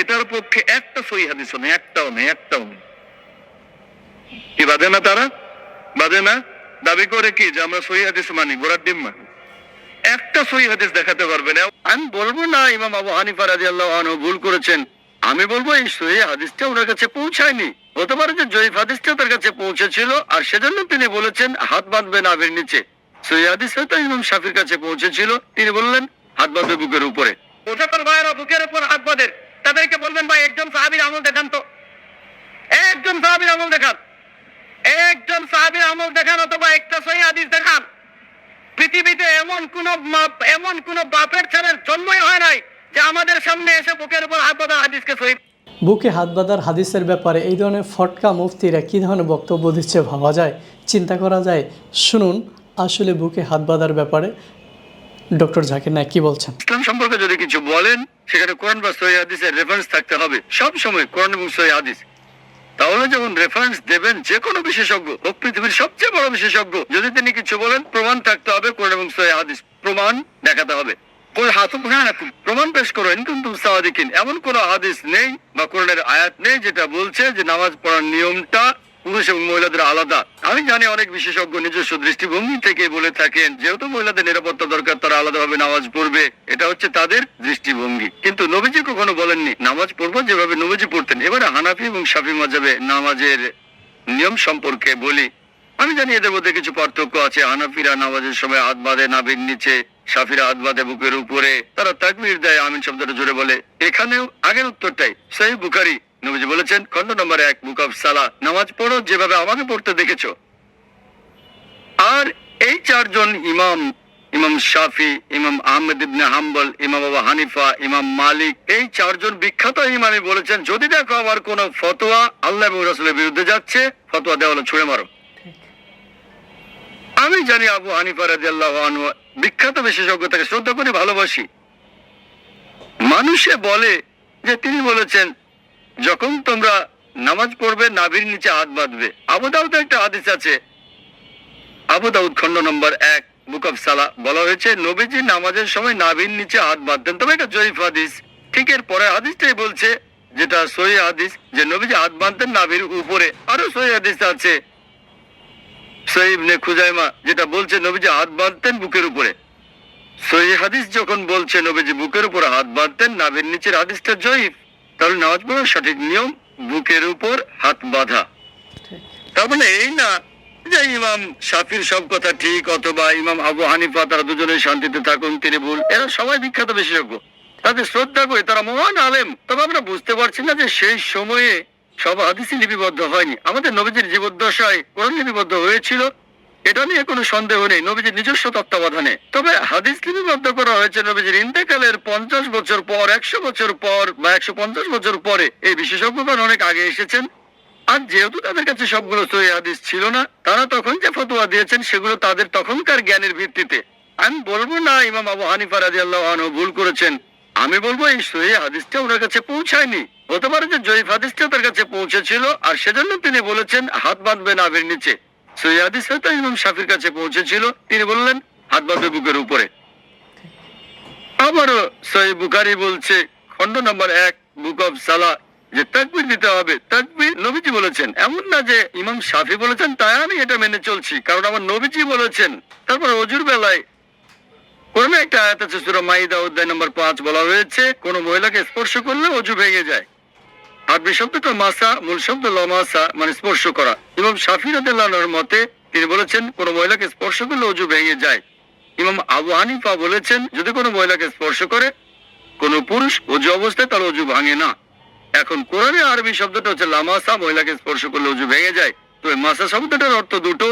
এটার পক্ষে একটা সই হাদিস নেই, একটাও নেই একটাও নেই। কি বাদে না তারা? বাদে না? দাবি করে কি যে আমরা সই হাদিস মানি গোড়ার ডিম মানি? একটা সই হাদিস দেখাতে পারবে না আমি বলব না, ইমাম আবু হানিফা রাদিয়াল্লাহু আনহু ভুল করেছেন। আমি বলব এই সহি হাদিসটা ওনার কাছে পৌঁছায়নি। হতে পারে যে জয়ীফ হাদিসটা তার কাছে পৌঁছেছিল, আর সেজন্য তিনি বলেছেন, হাত বাঁধবে নাভির নিচে। সহি হাদিস হয়তো ইমাম শাফির কাছে পৌঁছেছিল, তিনি বললেন, হাত বাঁধবে বুকের উপরে। মুসাফর ভাইয়েরা, বুকের উপর হাত বাঁধেন তাদেরকে বলবেন ভাই একজন সাহাবীর আমল দেখান তো। একজন সাহাবীর আমল দেখান। একজন সাহাবীর আমল দেখান অথবা একটা সহি হাদিস দেখান। পৃথিবীতে এমন কোন এমন কোন বাপের ছেলের জন্মই হয় নাই যে আমাদের সামনে এসে বুকের উপর হাত বাঁধা হাদিসকে সহি। বুকে হাত বাঁধার হাদিসের ব্যাপারে এই ধরনের ফটকা মুফতিরা কী ধরনের বক্তব্য দিচ্ছে ভাবা যায়? চিন্তা করা যায়? শুনুন আসলে বুকে হাত বাঁধার ব্যাপারে ডক্টর জাকির নায়ক কী বলছেন? ইসলাম সম্পর্কে যদি কিছু বলেন সেখানে কোরআন বা সহি হাদিসের রেফারেন্স থাকতে হবে। সব সময় কোরআন এবং সহি হাদিস। তাহলে যখন রেফারেন্স দেবেন যে কোনো বিশেষজ্ঞ, হোক পৃথিবীর সবচেয়ে বড় বিশেষজ্ঞ, যদি তিনি কিছু বলেন, প্রমাণ থাকতে হবে কোরআন এবং সহি হাদিস। প্রমাণ দেখাতে হবে। কোন হাত প্রমাণ পেশ করেন কিন্তু সাওয়াদিকিন এমন কোন হাদিস নেই বা কোরআনের আয়াত নেই যেটা বলছে যে নামাজ পড়ার নিয়মটা পুরুষ এবং মহিলাদের আলাদা। আমি জানি অনেক বিশেষজ্ঞ নিজস্ব দৃষ্টিভঙ্গি থেকে বলে থাকেন, যেহেতু মহিলাদের নিরাপত্তা দরকার, তারা আলাদাভাবে নামাজ পড়বে। এটা হচ্ছে তাদের দৃষ্টিভঙ্গি। কিন্তু নবীজি কখনো বলেননি, নামাজ পড়ব যেভাবে নবীজি পড়তেন। এবারে হানাফি এবং সাফি মাজাবে নামাজের নিয়ম সম্পর্কে বলি। আমি জানি এদের মধ্যে কিছু পার্থক্য আছে। হানাফিরা নামাজের সময় হাত বাঁধে, নাভির নিচে, সাফিরা হাত বাঁধে বুকের উপরে। তারা তাকবীর দেয়, আমিন শব্দটা জোরে বলে। এখানেও আগের উত্তরটাই। সেই বুখারি নবীজি বলেছেন খন্ড নম্বর এক বুক অফ সালা নামাজ পড়ো যেভাবে আমাকে পড়তে দেখেছ। আর এই চারজন ইমাম ইমাম শাফি ইমাম আহমেদ ইবনে হাম্বল ইমাম বাবা হানিফা ইমাম মালিক এই চারজন বিখ্যাত ইমামই বলেছেন যদি দেখো আমার কোন ফতোয়া আল্লাহ এবং রসুলের বিরুদ্ধে যাচ্ছে ফতোয়া দেওয়া হলো ছুড়ে মারো। আমি জানি আবু হানিফা রাদিয়াল্লাহু আনহু বিখ্যাত বিশেষজ্ঞ তাকে শ্রদ্ধা করি ভালোবাসি। মানুষে বলে যে তিনি বলেছেন যখন তোমরা নামাজ পড়বে, নাভির নিচে হাত বাঁধবে। আবু দাউদে একটা হাদিস আছে। আবু দাউদ খন্ড নম্বর এক, বুক অফ সালা বলা হয়েছে, নবীজি নামাজের সময় নাভির নিচে হাত বাঁধতেন। তবে এটা জয়ীফ হাদিস। ঠিক এর পরে হাদিসটাই বলছে, যেটা সহি হাদিস, যে নবীজি হাত বাঁধতেন নাভির উপরে। আরও সহি হাদিস আছে সহিব নে খুজাইমা, যেটা বলছে, নবীজি হাত বাঁধতেন বুকের উপরে। সহি হাদিস যখন বলছে, নবীজি বুকের উপরে হাত বাঁধতেন, নাভির নিচের হাদিসটা জয়ীফ। তাহলে নামাজ পড়ার সঠিক নিয়ম বুকের উপর হাত বাঁধা। তার মানে এই না যে ইমাম শাফির সব কথা ঠিক অথবা ইমাম আবু হানিফা তারা দুজনে শান্তিতে থাকুন, তিনি ভুল। এরা সবাই বিখ্যাত বিশেষজ্ঞ। তাদের শ্রদ্ধা করি তারা মহান আলেম। তবে আমরা বুঝতে পারছি না যে সেই সময়ে সব হাদিসই লিপিবদ্ধ হয়নি। আমাদের নবীজির জীবদ্দশায় কোরআন লিপিবদ্ধ হয়েছিল। এটা নিয়ে কোনো সন্দেহ নেই, নবীজির নিজস্ব তত্ত্বাবধানে। তবে হাদিস লিপিবদ্ধ করা হয়েছে নবীজির ইন্তেকালের পঞ্চাশ বছর পর, একশো বছর পর বা একশো পঞ্চাশ বছর পরে। এই বিশেষজ্ঞগণ অনেক আগে এসেছেন। আর যেহেতু তাদের কাছে সবগুলো সহি হাদিস ছিল না, তারা তখন যে ফতোয়া দিয়েছেন সেগুলো তাদের তখনকার জ্ঞানের ভিত্তিতে। আমি বলব না, ইমাম আবু হানিফা রাদিয়াল্লাহু আনহু ভুল করেছেন। আমি বলব এই সহি হাদিসটা ওনার কাছে পৌঁছায়নি। হতে পারে যে জয়ীফ হাদিসটা তার কাছে পৌঁছেছিল, আর সেজন্য তিনি বলেছেন, হাত বাঁধবে নাভির নিচে। সহি হাদিস হয়তো ইমাম শাফির কাছে পৌঁছেছিল। তিনি বললেন, হাত বাঁধবে বুকের উপরে। আবারও সহি বুখারি বলছে খন্ড নম্বর এক, বুক অফ সালা, যে তাকবির দিতে হবে। তাকবির নবীজি বলেছেন। এমন না যে ইমাম শাফি বলেছেন, তাই আমি এটা মেনে চলছি। কারণ আমার নবীজি বলেছেন। তারপর অজুর বেলায় কোরআনে একটা আয়াত আছে, সূরা মাইদা অধ্যায় নম্বর পাঁচ বলা হয়েছে, কোন মহিলাকে স্পর্শ করলে অজু ভেঙে যায়। আরবি শব্দটা মাসা, মূল শব্দ লমাসা মানে স্পর্শ করা। ইমাম শাফি রাদিয়াল্লাহুর মতে, তিনি বলেছেন, কোন মহিলাকে স্পর্শ করলে অজু ভেঙে যায়। ইমাম আবু হানিফা বলেছেন, যদি কোনো মহিলাকে স্পর্শ করে, কোন পুরুষ অজু অবস্থায় তার অজু ভাঙে না। এখন কোরআনে আরবি শব্দটা হচ্ছে লামাসা মহিলাকে স্পর্শ করলে অজু ভেঙে যায়। তো মাসা শব্দটার অর্থ দুটো।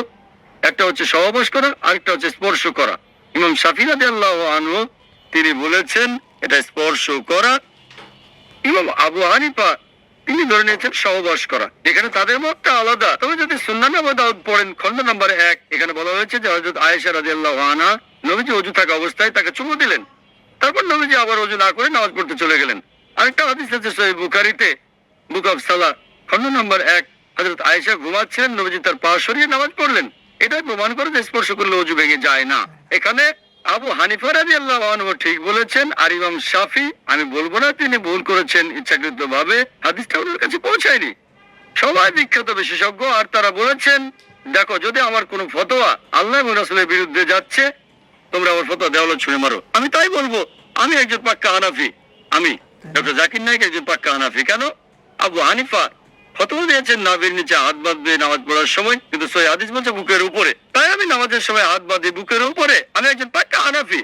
একটা হচ্ছে সহবাস করা, আরেকটা হচ্ছে স্পর্শ করা। ইমাম শাফিনাদি আল্লাহ আনু তিনি বলেছেন, এটা স্পর্শ করা। ইমাম আবু হানিফা তিনি ধরে নিয়েছেন সহবাস করা এখানে তাদের মতটা আলাদা। তবে যদি পড়েন খন্ড নম্বর এক, এখানে বলা হয়েছে যে হযরত আয়েশা রাদিয়াল্লাহু আনহা নবীজি অজু থাকা অবস্থায় তাকে চুমু দিলেন। তারপর নবীজি আবার অজু না করে নামাজ পড়তে চলে গেলেন। আরেকটা হাদিস আছে বুখারীতে, বুক অফ খন্ড নম্বর এক, হযরত আয়েশা ঘুমাচ্ছিলেন, নবীজি তার পা সরিয়ে নামাজ পড়লেন। এটাই প্রমাণ করে যে স্পর্শ করলে অজু ভেঙে যায় না। এখানে আবু হানিফা রাজি আল্লাহ ঠিক বলেছেন, আর ইমাম শাফি, আমি বলব না তিনি ভুল করেছেন ইচ্ছাকৃত ভাবে হাদিসটা ওনার কাছে পৌঁছায়নি। সবাই বিখ্যাত বিশেষজ্ঞ, আর তারা বলেছেন, দেখো, যদি আমার কোনো ফতোয়া আল্লাহ রাসূলের বিরুদ্ধে যাচ্ছে, তোমরা আমার ফতোয়া দেওয়ালে ছুঁড়ে মারো। আমি তাই বলব, আমি একজন পাক্কা হানাফি, আমি। ডক্টর জাকির নাইক একজন পাক্কা হানাফি, কেন? আবু হানিফা ফতোয়া দিয়েছেন, নাভির নিচে হাত বাঁধবে, নামাজ পড়ার সময়, কিন্তু সই হাদিস বলছে বুকের উপরে। তাই আমি নামাজের সময় হাত বাঁধি, বুকের উপরে। আমি একজন পাক্কা হানাফি।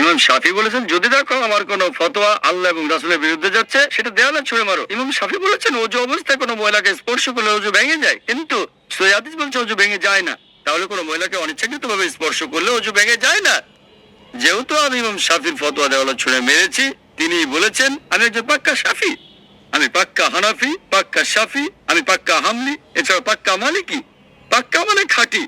ইমাম শাফি বলেছেন, যদি দেখো আমার কোনো ফতোয়া আল্লাহ এবং রাসুলের বিরুদ্ধে যাচ্ছে, সেটা দেওয়ালে ছুঁড়ে মারো। ইমাম শাফি বলেছেন অজু অবস্থায় কোনো মহিলাকে স্পর্শ করলে অজু ভেঙে যায়। কিন্তু সৈয়াদিস বলছে অজু ভেঙে যায় না। তাহলে কোনো মহিলাকে অনিচ্ছাকৃত ভাবে স্পর্শ করলে অজু ভেঙে যায় না। যেহেতু আমি ইমাম শাফির ফতোয়া দেওয়ালে ছুঁড়ে মেরেছি, তিনি বলেছেন, আমি একজন পাক্কা শাফি। আমি পাক্কা হানাফি, পাক্কা শাফি, আমি পাক্কা হামলি এছাড়া পাক্কা মালিকি পাক্কা মানে খাঁটি।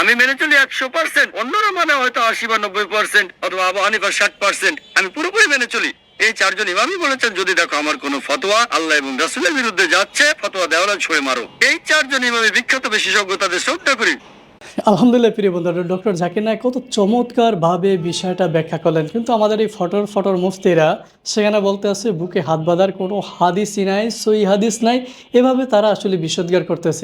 আমি মেনে চলি একশো পার্সেন্ট অন্যরা মানে হয়তো আশি বা নব্বই পার্সেন্ট অথবা আবু হানিফা ষাট পার্সেন্ট আমি পুরোপুরি মেনে চলি। এই চারজন ইমামই বলেছেন, যদি দেখো আমার কোনো ফতোয়া, আল্লাহ এবং রাসুলের বিরুদ্ধে যাচ্ছে, ফতোয়া দেওয়ালে ছুঁড়ে মারো। এই চারজন ইমামই বিখ্যাত বিশেষজ্ঞ তাদের শ্রদ্ধা করি। আলহামদুলিল্লাহ, প্রিয় বন্ধুরা, ডক্টর জাকির নায়ক কত চমৎকারভাবে বিষয়টা ব্যাখ্যা করলেন। কিন্তু আমাদের এই ফটোর ফটোর মুফতিরা সেখানে বলতে আছে, বুকে হাত বাঁধার কোনো হাদিসই নাই, সই হাদিস নাই। এভাবে তারা আসলে বিষোদ্গার করতেছে।